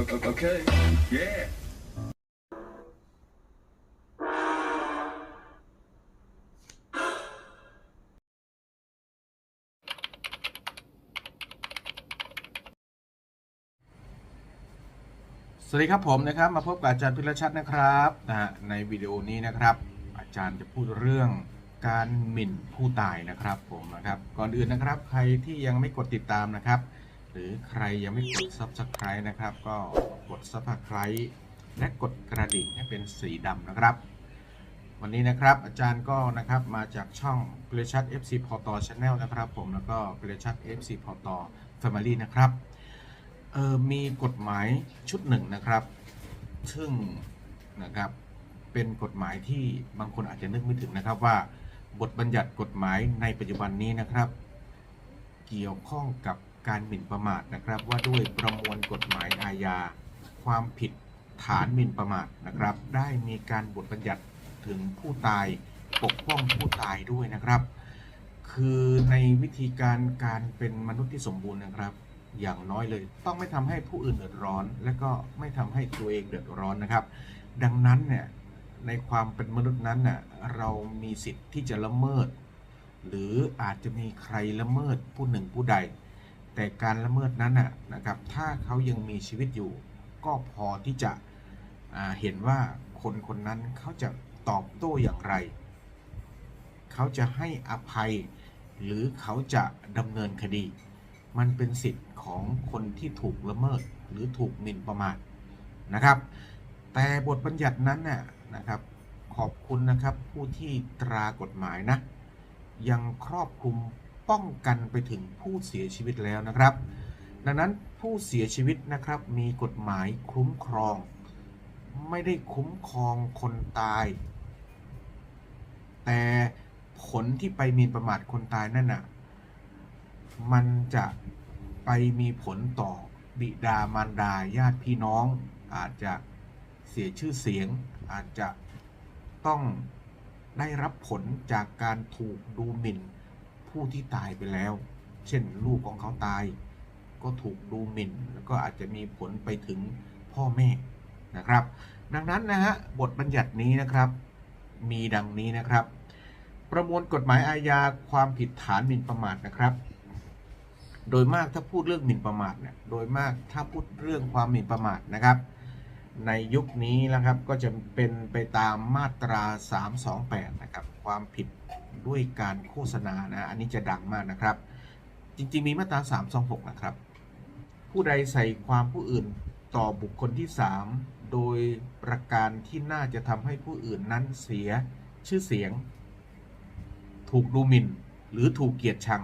Okay. Yeah. สวัสดีครับผมนะครับมาพบกับอาจารย์พิรชัดนะครับนะฮะในวิดีโอนี้นะครับ อาจารย์จะพูดเรื่องการหมิ่นผู้ตายนะครับผมนะครับ ก่อนอื่นนะครับ ใครที่ยังไม่กดติดตามนะครับ หรือใครยังไม่กด Subscribe นะครับ ก็กด Subscribe และกดกระดิ่งให้เป็นสีดำนะครับ วันนี้นะครับอาจารย์ก็นะครับมาจากช่องพิรชัด FC p o r t a l Channel นะครับ ผมแล้วก็พิรชัด FC p o r t a l Family นะครับเออมีกฎหมายชุดหนึ่งนะครับ ซึ่งนะครับเป็นกฎหมายที่บางคนอาจจะนึกไม่ถึงนะครับว่า บทบัญญัติกฎหมายในปัจจุบันนี้นะครับ เกี่ยวข้องกับ การหมิ่นประมาทนะครับ ว่าด้วยประมวลกฎหมายอาญา ความผิดฐานหมิ่นประมาทนะครับ ได้มีการบทบัญญัติถึงผู้ตายปกป้องผู้ตายด้วยนะครับ คือในวิธีการการเป็นมนุษย์ที่สมบูรณ์นะครับ อย่างน้อยเลย ต้องไม่ทำให้ผู้อื่นเดือดร้อน และก็ไม่ทำให้ตัวเองเดือดร้อนนะครับ ดังนั้นเนี่ยในความเป็นมนุษย์นั้นน่ะเรามีสิทธิ์ที่จะละเมิด หรืออาจจะมีใครละเมิดผู้หนึ่งผู้ใด แต่การละเมิดนั้นนะครับ ถ้าเขายังมีชีวิตอยู่ ก็พอที่จะเห็นว่าคนคนนั้นเขาจะตอบโต้อย่างไร เขาจะให้อภัย หรือเขาจะดำเนินคดี มันเป็นสิทธิ์ของคนที่ถูกละเมิดหรือถูกหมิ่นประมาทนะครับ แต่บทบัญญัตินั้นน่ะนะครับขอบคุณนะครับผู้ที่ตรากฎหมายนะยังครอบคลุม ป้องกันไปถึงผู้เสียชีวิตแล้วนะครับ ดังนั้นผู้เสียชีวิตนะครับมีกฎหมายคุ้มครอง ไม่ได้คุ้มครองคนตาย แต่ผลที่ไปมีประมาทคนตายนั่นน่ะมันจะไปมีผลต่อบิดามารดาญาติพี่น้อง อาจจะเสียชื่อเสียง อาจจะต้องได้รับผลจากการถูกดูหมิ่น ผู้ที่ตายไปแล้ว เช่นลูกของเขาตาย ก็ถูกดูหมิ่น แล้วก็อาจจะมีผลไปถึงพ่อแม่นะครับ ดังนั้นนะฮะบทบัญญัตินี้นะครับ มีดังนี้นะครับ ประมวลกฎหมายอาญาความผิดฐานหมิ่นประมาทนะครับโดยมากถ้าพูดเรื่องหมิ่นประมาทเนี่ย โดยมากถ้าพูดเรื่องความหมิ่นประมาทนะครับ ในยุคนี้นะครับก็จะเป็นไปตามมาตรา 328 นะครับ ความผิดด้วยการโฆษณานะอันนี้จะดังมากนะครับ จริง ๆ มีมาตรา 326 นะครับ ผู้ใดใส่ความผู้อื่นต่อบุคคลที่ 3 โดยประการที่น่าจะทำให้ผู้อื่นนั้นเสียชื่อเสียง ถูกดูหมิ่น หรือถูกเกียดชัง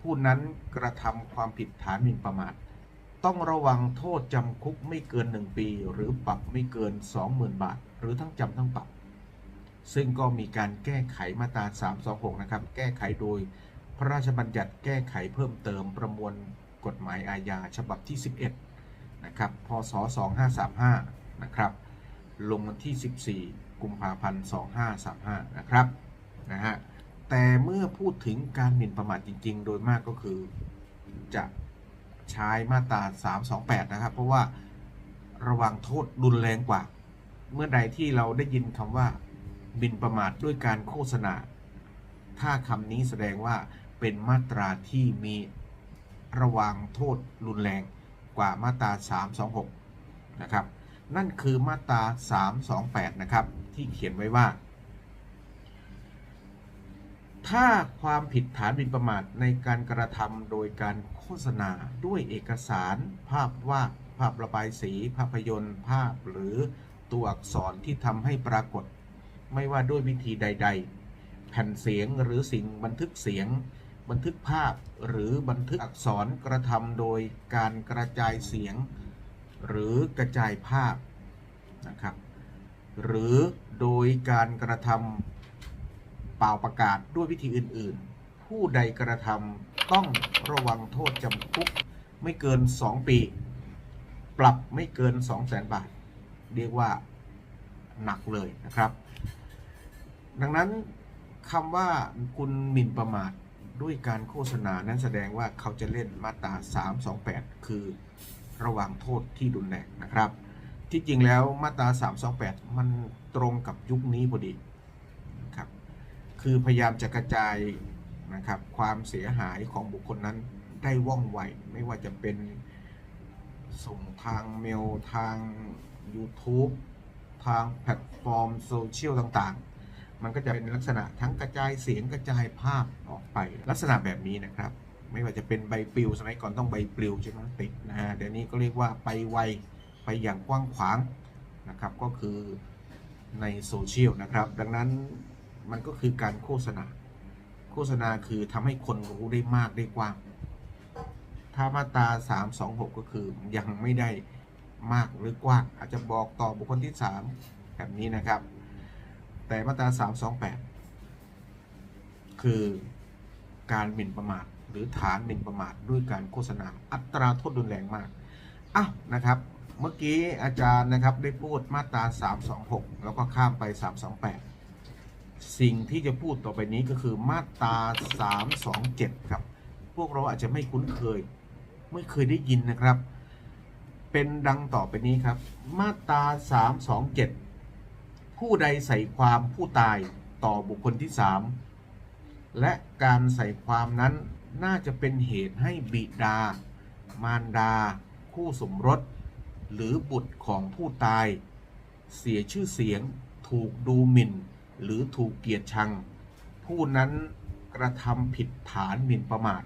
ผู้นั้นกระทำความผิดฐานหมิ่นประมาท ต้องระวังโทษจำคุกไม่เกิน 1 ปี หรือปรับไม่เกิน 20,000 บาท หรือทั้งจำทั้งปรับ ซึ่งก็มีการแก้ไขมาตรา 326 นะครับ แก้ไขโดยพระราชบัญญัติแก้ไขเพิ่มเติมประมวลกฎหมายอาญาฉบับที่ 11 นะครับ พศ 2535 นะครับ ลงวันที่ 14 กุมภาพันธ์ 2535 นะครับ นะฮะ แต่เมื่อพูดถึงการหมิ่นประมาทจริง ๆ โดยมากก็คือจะ ใช้มาตรา 328 นะครับ เพราะว่าระวังโทษรุนแรงกว่า เมื่อใดที่เราได้ยินคำว่าหมิ่นประมาทด้วยการโฆษณา ถ้าคำนี้แสดงว่าเป็นมาตราที่มีระวังโทษรุนแรงกว่ามาตรา 326 นะครับ นั่นคือมาตรา 328 นะครับ ที่เขียนไว้ว่า ถ้าความผิดฐานหมิ่นประมาทในการกระทำโดยการโฆษณาด้วยเอกสาร ภาพวาดภาพระบายสี ภาพยนตร์ ภาพหรือตัวอักษรที่ทำให้ปรากฏ ไม่ว่าด้วยวิธีใด ๆ แผ่นเสียงหรือสิ่งบันทึกเสียง บันทึกภาพหรือบันทึกอักษรกระทำโดยการกระจายเสียง หรือกระจายภาพนะครับหรือโดยการกระทำ เปล่าประกาศด้วยวิธีอื่น ๆ ผู้ใดกระทำต้องระวังโทษจำคุกไม่เกิน 2 ปี ปรับไม่เกิน 2 0 0 0 0 0บาท เรียกว่าหนักเลยนะครับ ดังนั้นคำว่าคุณหมิ่นประมาทด้วยการโฆษณานั้นแสดงว่าเขาจะเล่นมาตรา 328 คือระวังโทษที่รุนแรงนะครับ ที่จริงแล้วมาตรา 328 มันตรงกับยุคนี้พอดี คือพยายามจะกระจายนะครับความเสียหายของบุคคลนั้นได้ว่องไวไม่ว่าจะเป็นส่งทางเมลทาง YouTube ทางแพลตฟอร์มโซเชียลต่างๆ มันก็จะเป็นลักษณะทั้งกระจายเสียงกระจายภาพออกไป ลักษณะแบบนี้นะครับ ไม่ว่าจะเป็นใบปลิวสมัยก่อนต้องใบปลิวใช่ไหมติดนะฮะเดี๋ยวนี้ก็เรียกว่าไปไวไปอย่างกว้างขวางนะครับ ก็คือในโซเชียลนะครับ ดังนั้น มันก็คือการโฆษณา โฆษณาคือทำให้คนรู้ได้มากได้กว้าง ถ้ามาตรา326 ก็คือยังไม่ได้มากหรือกว้าง อาจจะบอกต่อบุคคลที่ 3 แบบนี้นะครับ แต่มาตรา 328 คือการหมิ่นประมาทหรือฐานหมิ่นประมาทด้วยการโฆษณา อัตราโทษรุนแรงมากอะนะครับ เมื่อกี้อาจารย์นะครับได้พูดมาตรา 326 แล้วก็ข้ามไป 328 สิ่งที่จะพูดต่อไปนี้ก็คือมาตรา 327 ครับ พวกเราอาจจะไม่คุ้นเคย ไม่เคยได้ยินนะครับ เป็นดังต่อไปนี้ครับ มาตรา 327 ผู้ใดใส่ความผู้ตายต่อบุคคลที่ 3 และการใส่ความนั้นน่าจะเป็นเหตุให้บิดา มารดา คู่สมรส หรือบุตรของผู้ตาย เสียชื่อเสียงถูกดูหมิ่น หรือถูกเกียดชัง ผู้นั้นกระทำผิดฐานหมิ่นประมาท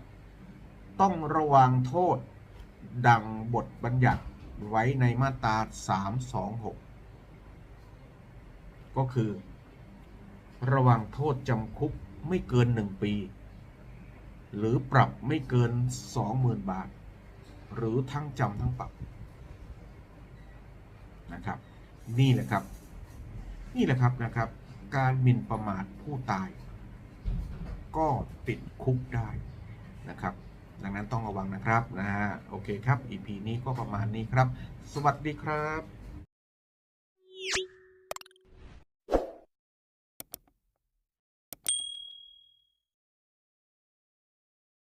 ต้องระวังโทษดังบทบัญญัติไว้ในมาตรา 326 ก็คือ ระวังโทษจำคุกไม่เกิน 1 ปี หรือปรับไม่เกิน 20,000 บาท หรือทั้งจำทั้งปรับนะครับ นี่แหละครับ นี่แหละครับนะครับ การหมิ่นประมาทผู้ตาย ก็ติดคุกได้นะครับ ดังนั้นต้องระวังนะครับนะฮะโอเคครับ EP นี้ก็ประมาณนี้ครับ สวัสดีครับ